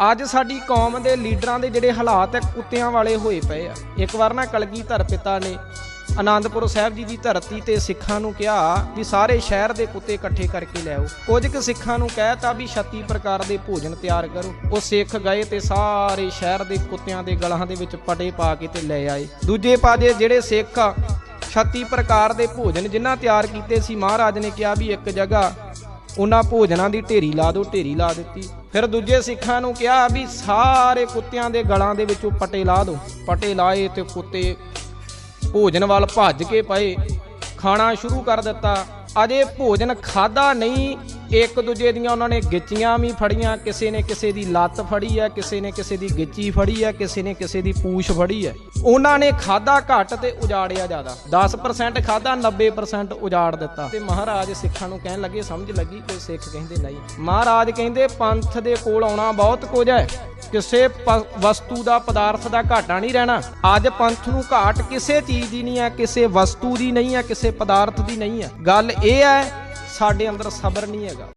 ਅੱਜ ਸਾਡੀ ਕੌਮ ਦੇ ਲੀਡਰਾਂ ਦੇ ਜਿਹੜੇ ਹਾਲਾਤ ਹੈ, ਕੁੱਤਿਆਂ ਵਾਲੇ ਹੋਏ ਪਏ ਆ। ਇੱਕ ਵਾਰ ਨਾ ਕਲਗੀਧਰ ਪਿਤਾ ਨੇ ਆਨੰਦਪੁਰ ਸਾਹਿਬ ਜੀ ਦੀ ਧਰਤੀ ਤੇ ਸਿੱਖਾਂ ਨੂੰ ਕਿਹਾ ਵੀ ਸਾਰੇ ਸ਼ਹਿਰ ਦੇ ਕੁੱਤੇ ਇਕੱਠੇ ਕਰਕੇ ਲਿਆਓ ਕੁਝ ਕੁ ਸਿੱਖਾਂ ਨੂੰ ਕਹਿਤਾ ਵੀ 36 ਪ੍ਰਕਾਰ ਦੇ ਭੋਜਨ ਤਿਆਰ ਕਰੋ। ਉਹ ਸਿੱਖ ਗਏ ਤੇ ਸਾਰੇ ਸ਼ਹਿਰ ਦੇ ਕੁੱਤਿਆਂ ਦੇ ਗਲਾਂ ਦੇ ਵਿੱਚ ਪਟੇ ਪਾ ਕੇ ਤੇ ਲੈ ਆਏ। ਦੂਜੇ ਪਾਸੇ ਜਿਹੜੇ ਸਿੱਖ ਆ 36 ਪ੍ਰਕਾਰ ਦੇ ਭੋਜਨ ਜਿਨ੍ਹਾਂ ਤਿਆਰ ਕੀਤੇ ਸੀ, ਮਹਾਰਾਜ ਨੇ ਕਿਹਾ ਵੀ ਇੱਕ ਜਗ੍ਹਾ ਉਹਨਾਂ ਭੋਜਨਾਂ ਦੀ ਢੇਰੀ ਲਾ ਦਿਓ, ਢੇਰੀ ਲਾ ਦਿੱਤੀ। ਫਿਰ ਦੂਜੇ ਸਿੱਖਾਂ ਨੂੰ ਕਿਹਾ ਵੀ ਸਾਰੇ ਕੁੱਤਿਆਂ ਦੇ ਗਲਾਂ ਦੇ ਵਿੱਚੋਂ ਪਟੇ ਲਾ ਦਿਓ। ਪਟੇ ਲਾਏ ਤੇ ਕੁੱਤੇ ਭੋਜਨ ਵੱਲ ਭੱਜ ਕੇ ਪਏ। ਖਾਣਾ ਸ਼ੁਰੂ ਕਰ ਦਿੱਤਾ। ਅਜੇ ਭੋਜਨ ਖਾਦਾ ਨਹੀਂ, ਇੱਕ ਦੂਜੇ ਦੀਆਂ ਉਹਨਾਂ ਨੇ ਗਿੱਚੀਆਂ ਵੀ ਫੜੀਆਂ, ਕਿਸੇ ਨੇ ਕਿਸੇ ਦੀ ਲੱਤ ਫੜੀ ਹੈ, ਕਿਸੇ ਨੇ ਕਿਸੇ ਦੀ ਗਿੱਚੀ ਫੜੀ ਹੈ, ਕਿਸੇ ਨੇ ਕਿਸੇ ਦੀ ਪੂਛ ਫੜੀ ਹੈ। ਉਹਨਾਂ ਨੇ ਖਾਦਾ ਘੱਟ ਤੇ ਉਜਾੜਿਆ ਜ਼ਿਆਦਾ। 10% ਖਾਦਾ 90% ਉਜਾੜ ਦਿੱਤਾ। ਤੇ ਮਹਾਰਾਜ ਸਿੱਖਾਂ ਨੂੰ ਕਹਿਣ ਲੱਗੇ, ਸਮਝ ਲੱਗੀ ਕੋਈ ਸਿੱਖ ਕਹਿੰਦੇ ਨਹੀਂ। ਮਹਾਰਾਜ ਕਹਿੰਦੇ, ਪੰਥ ਦੇ ਕੋਲ ਆਉਣਾ ਬਹੁਤ ਕੁਝ ਹੈ। ਕਿਸੇ ਪ- ਵਸਤੂ ਦਾ ਪਦਾਰਥ ਦਾ ਘਾਟਾ ਨਹੀਂ ਰਹਿਣਾ। ਅੱਜ ਪੰਥ ਨੂੰ ਘਾਟ ਕਿਸੇ ਚੀਜ਼ ਦੀ ਨਹੀਂ ਹੈ, ਕਿਸੇ ਵਸਤੂ ਦੀ ਨਹੀਂ ਹੈ, ਕਿਸੇ ਪਦਾਰਥ ਦੀ ਨਹੀਂ ਹੈ। ਗੱਲ ਇਹ ਹੈ, ਸਾਡੇ ਅੰਦਰ ਸਬਰ ਨਹੀਂ ਹੈਗਾ।